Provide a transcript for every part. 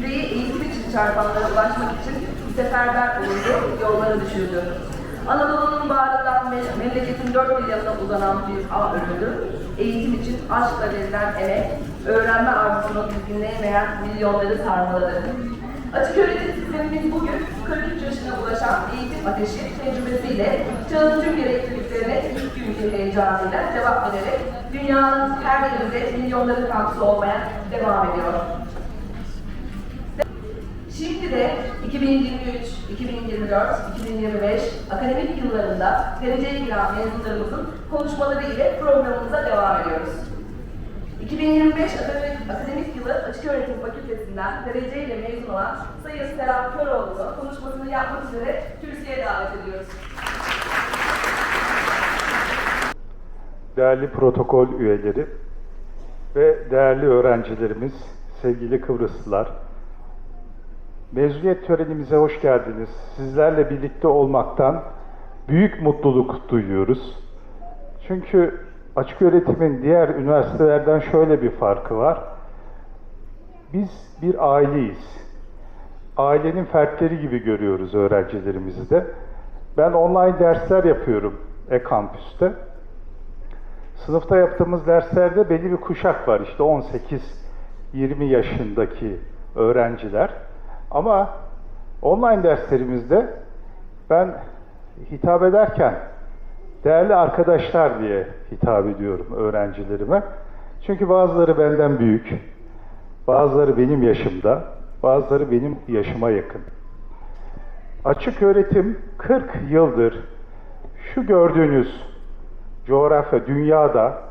yüreği eğitim için çarpanlara ulaşmak için seferber olundu, yollara düşürdü. Anadolu'nun bağrından me- memleketin dört bir yanına uzanan bir ağ örüldü. Eğitim için aşkla verilen emek, öğrenme arzusunu dizginleyemeyen milyonları sarmaladı. Açık öğretim sistemimiz bugün 43 yaşına ulaşan eğitim ateşi tecrübesiyle çağın tüm gerekliliklerine ilk günkü heyecanıyla cevap vererek dünyanın her yerinde milyonların katkısı olmaya devam ediyor. Şimdi de 2023, 2024, 2025 akademik yıllarında dereceye giren mezunlarımızın konuşmaları ile programımıza devam ediyoruz. 2025 akademik, akademik yılı Açık Öğretim Fakültesinden dereceyle mezun olan Sayın Serap Köroğlu'nu konuşmasını yapmak üzere Türkiye'ye davet ediyoruz. değerli protokol üyeleri ve değerli öğrencilerimiz, sevgili Kıbrıslılar, mezuniyet törenimize hoş geldiniz. Sizlerle birlikte olmaktan büyük mutluluk duyuyoruz. Çünkü açık öğretimin diğer üniversitelerden şöyle bir farkı var. Biz bir aileyiz. Ailenin fertleri gibi görüyoruz öğrencilerimizi de. Ben online dersler yapıyorum e-kampüste. Sınıfta yaptığımız derslerde belli bir kuşak var işte 18-20 yaşındaki öğrenciler. Ama online derslerimizde ben hitap ederken değerli arkadaşlar diye hitap ediyorum öğrencilerime. Çünkü bazıları benden büyük, bazıları benim yaşımda, bazıları benim yaşıma yakın. Açık öğretim 40 yıldır şu gördüğünüz coğrafya, dünyada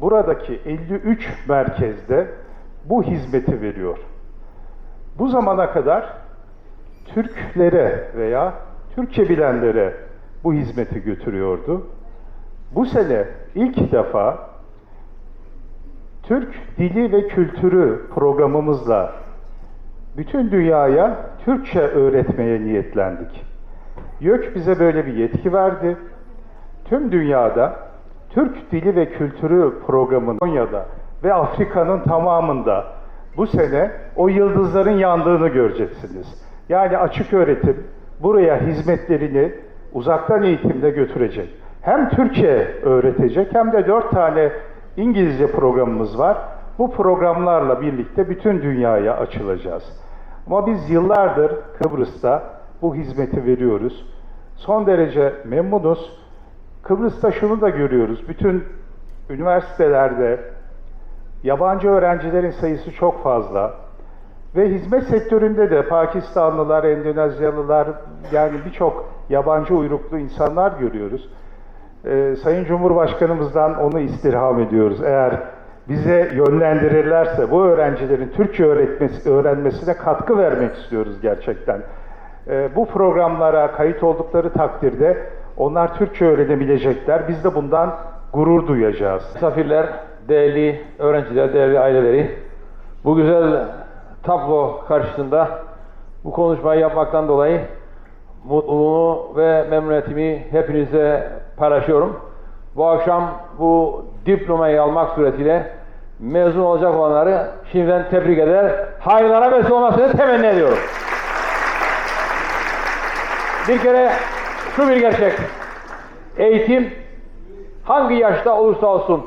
buradaki 53 merkezde bu hizmeti veriyor. Bu zamana kadar Türklere veya Türkçe bilenlere bu hizmeti götürüyordu. Bu sene ilk defa Türk Dili ve Kültürü programımızla bütün dünyaya Türkçe öğretmeye niyetlendik. YÖK bize böyle bir yetki verdi tüm dünyada Türk Dili ve Kültürü programının Konya'da ve Afrika'nın tamamında bu sene o yıldızların yandığını göreceksiniz. Yani açık öğretim buraya hizmetlerini uzaktan eğitimde götürecek. Hem Türkçe öğretecek hem de dört tane İngilizce programımız var. Bu programlarla birlikte bütün dünyaya açılacağız. Ama biz yıllardır Kıbrıs'ta bu hizmeti veriyoruz. Son derece memnunuz. Kıbrıs'ta şunu da görüyoruz. Bütün üniversitelerde yabancı öğrencilerin sayısı çok fazla. Ve hizmet sektöründe de Pakistanlılar, Endonezyalılar yani birçok yabancı uyruklu insanlar görüyoruz. Ee, Sayın Cumhurbaşkanımızdan onu istirham ediyoruz. Eğer bize yönlendirirlerse bu öğrencilerin Türkçe öğretmesi, öğrenmesine katkı vermek istiyoruz gerçekten. Ee, bu programlara kayıt oldukları takdirde onlar Türkçe öğrenebilecekler. Biz de bundan gurur duyacağız. Misafirler, değerli öğrenciler, değerli aileleri, bu güzel tablo karşısında bu konuşmayı yapmaktan dolayı mutluluğumu ve memnuniyetimi hepinize paylaşıyorum. Bu akşam bu diplomayı almak suretiyle mezun olacak olanları şimdiden tebrik eder, hayırlara vesile olmasını temenni ediyorum. Bir kere şu bir gerçek, eğitim hangi yaşta olursa olsun,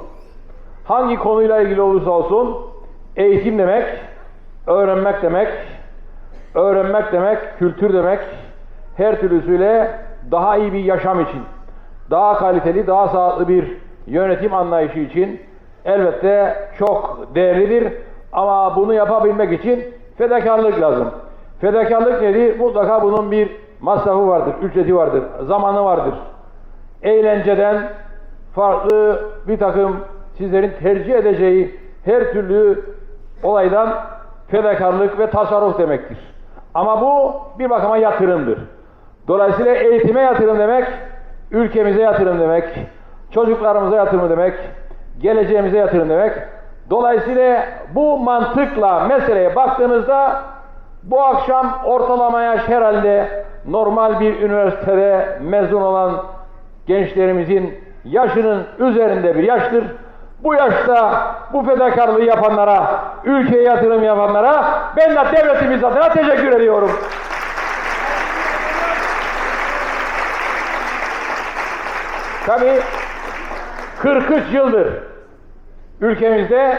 hangi konuyla ilgili olursa olsun, eğitim demek, öğrenmek demek, öğrenmek demek, kültür demek, her türlüsüyle daha iyi bir yaşam için, daha kaliteli, daha sağlıklı bir yönetim anlayışı için elbette çok değerlidir. Ama bunu yapabilmek için fedakarlık lazım. Fedakarlık nedir? Mutlaka bunun bir masrafı vardır, ücreti vardır, zamanı vardır. Eğlenceden, farklı bir takım sizlerin tercih edeceği her türlü olaydan fedakarlık ve tasarruf demektir. Ama bu bir bakıma yatırımdır. Dolayısıyla eğitime yatırım demek, ülkemize yatırım demek, çocuklarımıza yatırım demek, geleceğimize yatırım demek. Dolayısıyla bu mantıkla meseleye baktığınızda bu akşam ortalama yaş herhalde normal bir üniversitede mezun olan gençlerimizin yaşının üzerinde bir yaştır. Bu yaşta bu fedakarlığı yapanlara, ülkeye yatırım yapanlara ben de devletimiz adına teşekkür ediyorum. Tabii 43 yıldır ülkemizde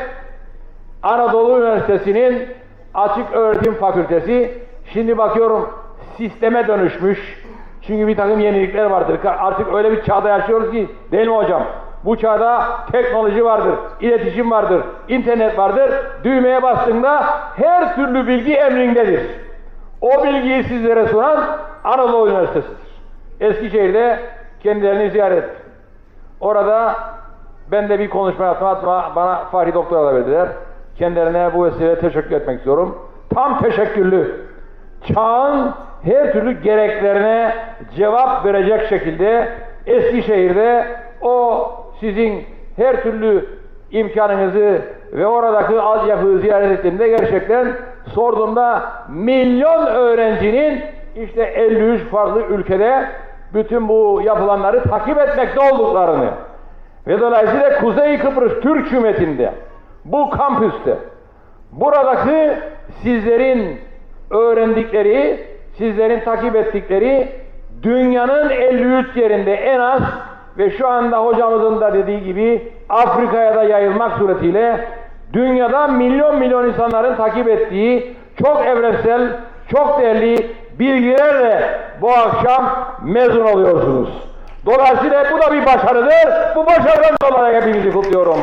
Anadolu Üniversitesi'nin açık öğretim fakültesi şimdi bakıyorum sisteme dönüşmüş. Çünkü bir takım yenilikler vardır. Artık öyle bir çağda yaşıyoruz ki değil mi hocam? Bu çağda teknoloji vardır, iletişim vardır, internet vardır. Düğmeye bastığında her türlü bilgi emrindedir. O bilgiyi sizlere sunan Anadolu Üniversitesi'dir. Eskişehir'de kendilerini ziyaret ettim. Orada ben de bir konuşma yaptım. Bana Fahri Doktor'a da verdiler. Kendilerine bu vesileyle teşekkür etmek istiyorum. Tam teşekkürlü. Çağın her türlü gereklerine cevap verecek şekilde Eskişehir'de o sizin her türlü imkanınızı ve oradaki altyapıyı ziyaret ettiğimde gerçekten sorduğumda milyon öğrencinin işte 53 farklı ülkede bütün bu yapılanları takip etmekte olduklarını ve dolayısıyla Kuzey Kıbrıs Türk Cumhuriyeti'nde bu kampüste buradaki sizlerin öğrendikleri, sizlerin takip ettikleri dünyanın 53 yerinde en az ve şu anda hocamızın da dediği gibi Afrika'ya da yayılmak suretiyle dünyada milyon milyon insanların takip ettiği çok evrensel, çok değerli bilgilerle bu akşam mezun oluyorsunuz. Dolayısıyla bu da bir başarıdır. Bu başarıdan dolayı hepinizi kutluyorum.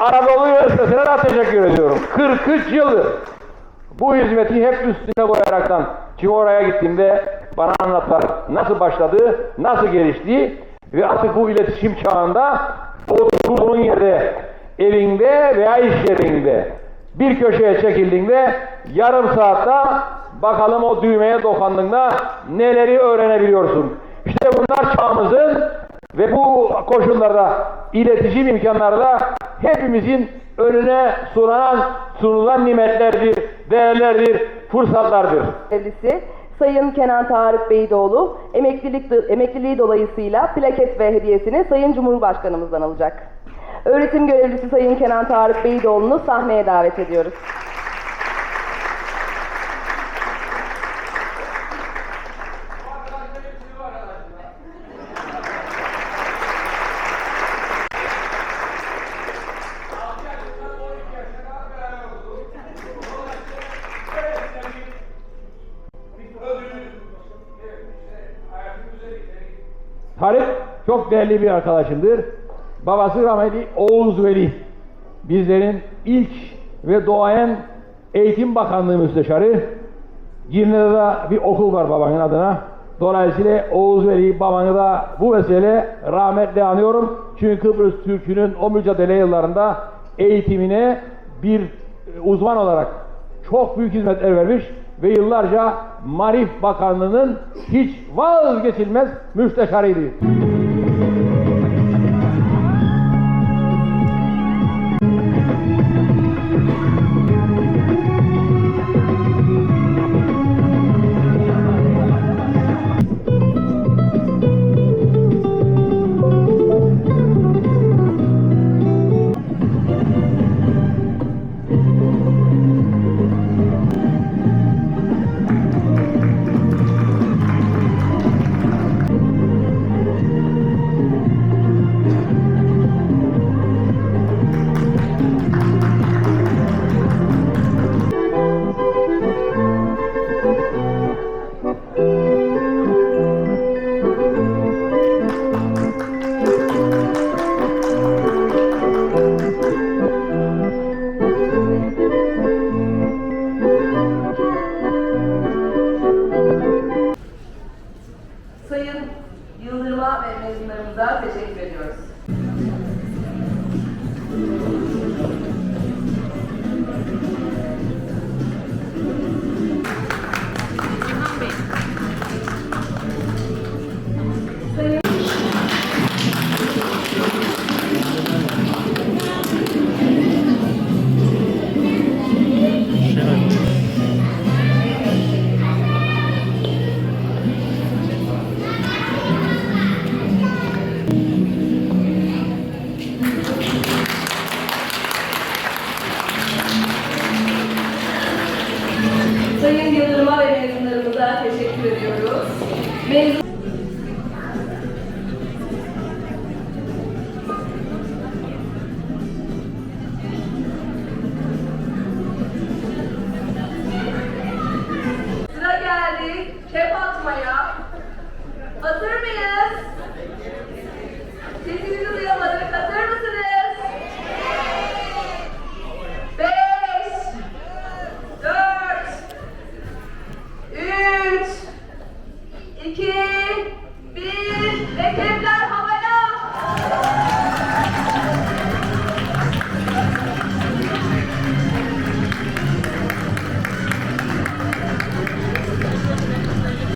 Anadolu Üniversitesi'ne de teşekkür ediyorum. 43 yıldır bu hizmeti hep üstüne koyaraktan ki oraya gittiğimde bana anlattılar nasıl başladı, nasıl gelişti ve artık bu iletişim çağında oturduğun yerde, evinde veya iş yerinde bir köşeye çekildiğinde yarım saatte bakalım o düğmeye dokandığında neleri öğrenebiliyorsun. İşte bunlar çağımızın ve bu koşullarda iletişim imkanları da hepimizin önüne sunulan, sunulan nimetlerdir, değerlerdir, fırsatlardır. Sayın Kenan Tarık Beydoğlu emeklilik emekliliği dolayısıyla plaket ve hediyesini Sayın Cumhurbaşkanımızdan alacak. Öğretim görevlisi Sayın Kenan Tarık Beydoğlu'nu sahneye davet ediyoruz. Tarık çok değerli bir arkadaşımdır. Babası rahmetli Oğuz Veli. Bizlerin ilk ve doğayan Eğitim Bakanlığı Müsteşarı. Girne'de de bir okul var babanın adına. Dolayısıyla Oğuz Veli babanı da bu vesile rahmetle anıyorum. Çünkü Kıbrıs Türk'ünün o mücadele yıllarında eğitimine bir uzman olarak çok büyük hizmetler vermiş ve yıllarca Marif Bakanlığı'nın hiç vazgeçilmez müsteşarıydı.